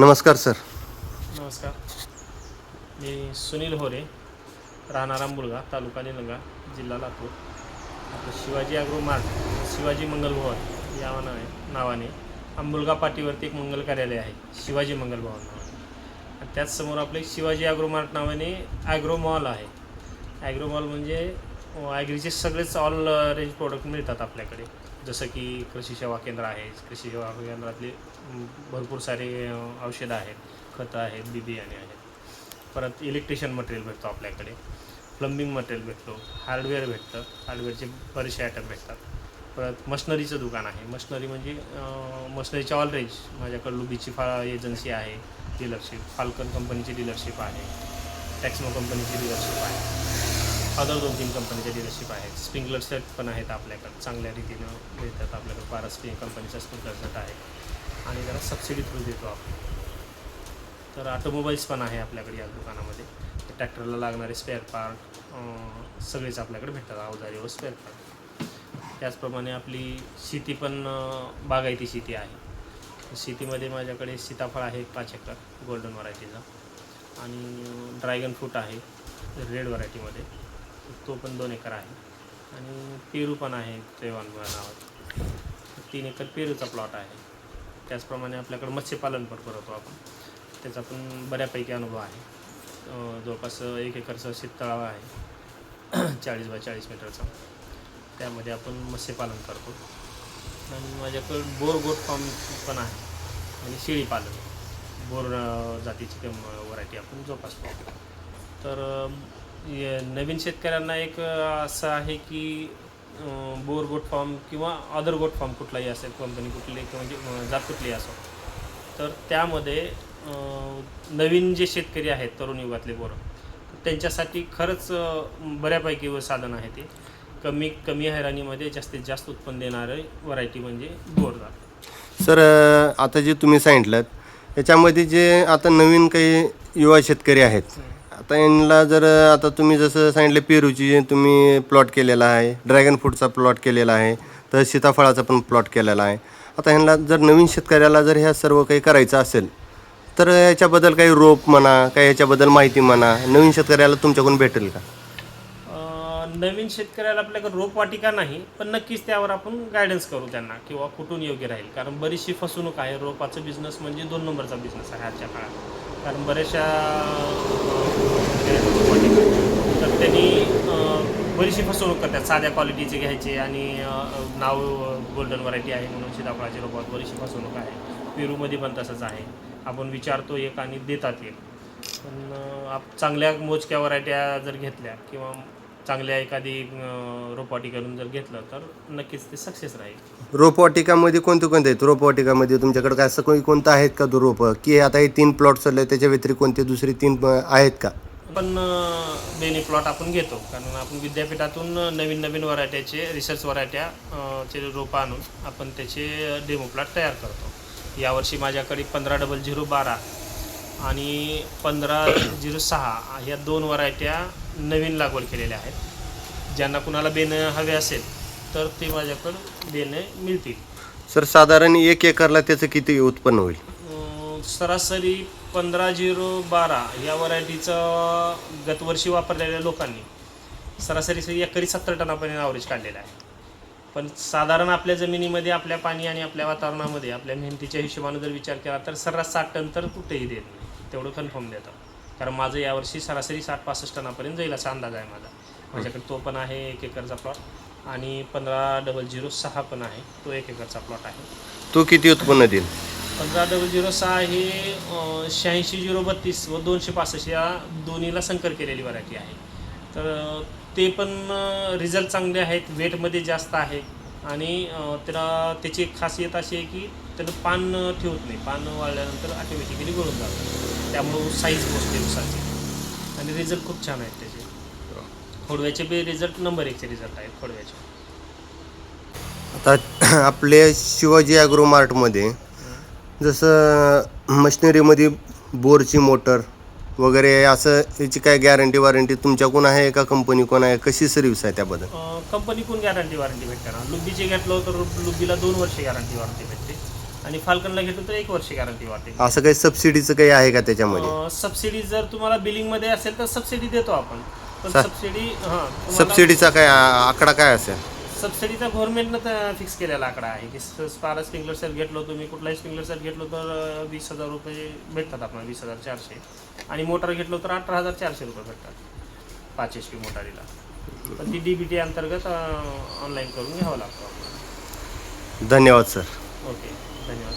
नमस्कार सर. नमस्कार. मी सुनील होरे राहणारा मुलगा तालुका निलंगा जिल्हा लातूर. आपलं शिवाजी ॲग्रो मार्ट शिवाजी मंगल भवन या नावाने नावाने आंबुलगा पाटीवरती एक मंगल कार्यालय आहे शिवाजी मंगल भवन नावाने. आणि त्याच शिवाजी ॲग्रो मार्ट नावाने ॲग्रो मॉल आहे. ॲग्रो मॉल म्हणजे हो, ॲग्रीचे सगळेच ऑल रेंज प्रोडक्ट मिळतात आपल्याकडे. जसं की कृषी सेवा केंद्र आहे. कृषी सेवा केंद्रातले भरपूर सारे uh, औषधं आहेत. खतं आहेत बी बियाणे आहेत. परत इलेक्ट्रिशियन मटेरियल भेटतो आपल्याकडे. प्लंबिंग मटेरियल भेटतो. हार्डवेअर भेटतं. हार्डवेअरचे बरेचसे आयटम भेटतात. परत मशनरीचं दुकान आहे. मशनरी म्हणजे मशनरीच्या ऑल रेंज माझ्याकडे लुबीची फा एजन्सी आहे डीलरशिप फाल्कन कंपनीची डीलरशिप आहे. टॅक्समो कंपनीची डीलरशिप आहे. अदर दोन तीन कंपनीच्या डीलरशिप आहेत. स्प्रिंकलर सेट पण आहेत आपल्याकडे. चांगल्या रीतीनं मिळतात आपल्याकडे. बारा स्प्रिंग कंपनीचा स्प्रिंकलर सेट आहे. आणि जरा सबसिडी थ्रू देतो आपण. तर ऑटोमोबाईल्स पण आहे आपल्याकडे या दुकानामध्ये. ट्रॅक्टरला लागणारे स्पेअर पार्ट सगळेच आपल्याकडे भेटतात. अवजारे व स्पेअर पार्ट त्याचप्रमाणे आपली शेती पण बागायती शेती आहे. शेतीमध्ये माझ्याकडे सीताफळ आहे पाच एकर गोल्डन व्हरायटीचा आणि ड्रॅगन फ्रूट आहे रेड व्हरायटीमध्ये तो पण दोन एकर आहे. आणि पेरू पण आहे त्रेवान नावात तीन एकर पेरूचा प्लॉट आहे. त्याचप्रमाणे आपल्याकडे मत्स्यपालन पण करतो आपण. त्याचा पण बऱ्यापैकी अनुभव आहे. जवळपास एक एकरचं शेततळाव आहे. चाळीस बाय चाळीस मीटरचा. त्यामध्ये आपण मत्स्यपालन करतो. आणि माझ्याकडं बोर गोट फार्म पण आहे. आणि शेळीपालन बोर जातीची व्हरायटी आपण जोपासतो. तर नवीन शेतकऱ्यांना एक असं आहे की बोर गोट फार्म किंवा अदर गोट फार्म कुठलाही असेल कंपनी कुठली किंवा म्हणजे जात कुठलीही असो. तर त्यामध्ये नवीन जे शेतकरी आहेत तरुण युगातले पोरं त्यांच्यासाठी खरंच बऱ्यापैकी व साधन आहे ते. कमी कमी हैराणीमध्ये जास्तीत जास्त उत्पन्न देणारं व्हरायटी म्हणजे बोरदार सर आता जे तुम्ही सांगितलं याच्यामध्ये जे आता नवीन काही युवा शेतकरी आहेत आता एंडला जर आता तुम्ही जसं सांगितलं पेरूची तुम्ही प्लॉट केलेला आहे. ड्रॅगन फ्रूटचा प्लॉट केलेला आहे. तर सीताफळाचा पण प्लॉट केलेला आहे. आता ह्यांना जर नवीन शेतकऱ्याला जर ह्या सर्व काही करायचं असेल तर याच्याबद्दल काही रोप म्हणा काही याच्याबद्दल माहिती म्हणा नवीन शेतकऱ्याला तुमच्याकडून भेटेल का? नवीन शेतकऱ्याला आपल्याकडे रोपवाटिका नाही पण नक्कीच त्यावर आपण गायडन्स करू त्यांना किंवा कुठून योग्य राहील. कारण बरीचशी फसवणूक आहे. रोपाचं बिझनेस म्हणजे दोन नंबरचा बिझनेस आहे आजच्या काळात. कारण बऱ्याचशा तर त्यांनी बरीचशी फसवणूक करतात. साध्या क्वालिटीचे घ्यायचे आणि नाव गोल्डन व्हरायटी आहे म्हणून सीताफळाचे रोपात बरीचशी फसवणूक आहे. पेरूमध्ये पण तसंच आहे. आपण विचारतो एक आणि देतात एक. पण आप चांगल्या मोजक्या व्हरायट्या जर घेतल्या किंवा चांगल्या एखादी रोपवाटिकेतून जर घेतलं तर नक्कीच ते सक्सेस राहील. रोपवाटिकामध्ये कोणते कोणते आहेत? रोपवाटिकामध्ये तुमच्याकडे काय असं कोणी कोणतं आहेत का तो रोपं? की आता हे तीन प्लॉट चालले त्याच्या व्यतिरिक्त कोणते दुसरे तीन आहेत का? पण बेनी प्लॉट आपण घेतो. कारण आपण विद्यापीठातून नवीन नवीन व्हरायट्याचे रिसर्च व्हरायट्या चे रोपं आणून आपण त्याचे डेमो प्लॉट तयार करतो. यावर्षी माझ्याकडे पंधरा डबल झिरो बारा आणि पंधरा झिरो सहा ह्या दोन व्हरायट्या नवीन लागवड केलेल्या आहेत. ज्यांना कुणाला बेनं हवे असेल तर ते माझ्याकडं बेने मिळतील. सर साधारण एक एकरला त्याचं किती उत्पन्न होईल? अं, सरासरी पंधरा झिरो बारा या व्हरायटीचं गतवर्षी वापरलेल्या लोकांनी सरासरी एकरी सत्तर टनापर्यंत ॲव्हरेज काढलेलं आहे. पण साधारण आपल्या जमिनीमध्ये आपल्या पाणी आणि आपल्या वातावरणामध्ये आपल्या मेहनतीच्या हिशोबानं जर विचार केला तर सर्रास साठ टन तर कुठेही देत नाही. तेवढं कन्फर्म देतं कारण माझं यावर्षी सरासरी साठ पासष्ट टनापर्यंत जाईल असा अंदाज आहे माझा. माझ्याकडे तो पण आहे एक एकरचा प्लॉट आणि पंधरा डबल झिरो सहा पण आहे तो एक एकरचा प्लॉट आहे. तो किती उत्पन्न देईल? पंधरा डबल झिरो सहा हे शहाऐंशी झिरो बत्तीस व दोनशे पासष्ट या दोन्हीला संकर केलेली व्हरायटी आहे. तर ते पण रिझल्ट चांगले आहेत वेटमध्ये जास्त आहे. आणि त्याला त्याची एक खासियत अशी आहे की त्यानं पान ठेवत नाही. पान वाळल्यानंतर ऑटोमॅटिकली गळून जातं. त्यामुळं साईज पोचते उसाची आणि रिझल्ट खूप छान आहेत त्याचे. खोडव्याचे बी रिझल्ट नंबर एकचे रिझल्ट आहेत खोडव्याचे. आता आपल्या शिवाजी ॲग्रो मार्टमध्ये जसं मशिनरीमध्ये बोरची मोटर वगैरे असं याची काय गॅरंटी वॉरंटी तुमच्याकडून आहे का कंपनी कोण आहे? कशी सर्व्हिस आहे त्याबद्दल? कंपनीकडून गॅरंटी वॉरंटी भेटते ना लुब्बीची घेतलं तर लुब्बीला दोन वर्ष गॅरंटी वॉरंटी भेटते. आणि फाल्कनला घेतलं तर एक वर्ष गॅरंटी वाटेल असं काही सबसिडीचं काही आहे का त्याच्यामध्ये? सबसिडी जर तुम्हाला बिलिंगमध्ये असेल तर सबसिडी देतो आपण. पण सबसिडी हां सबसिडीचा काय आकडा काय असेल? सबसिडीचा गव्हर्नमेंटनं फिक्स केलेला आकडा आहे. की स्पारा स्प्रिंकलर सेल घेतलो तुम्ही कुठलाही स्प्रिंकलर सेल घेतलो तर वीस हजार रुपये भेटतात आपल्याला वीस हजार चारशे. आणि मोटर घेतलो तर अठरा हजार चारशे रुपये भेटतात पाच एच पी मोटारीला. पण ती डी बी टी अंतर्गत ऑनलाईन करून घ्यावं लागतं आपल्याला. धन्यवाद सर ओके धन्यवाद.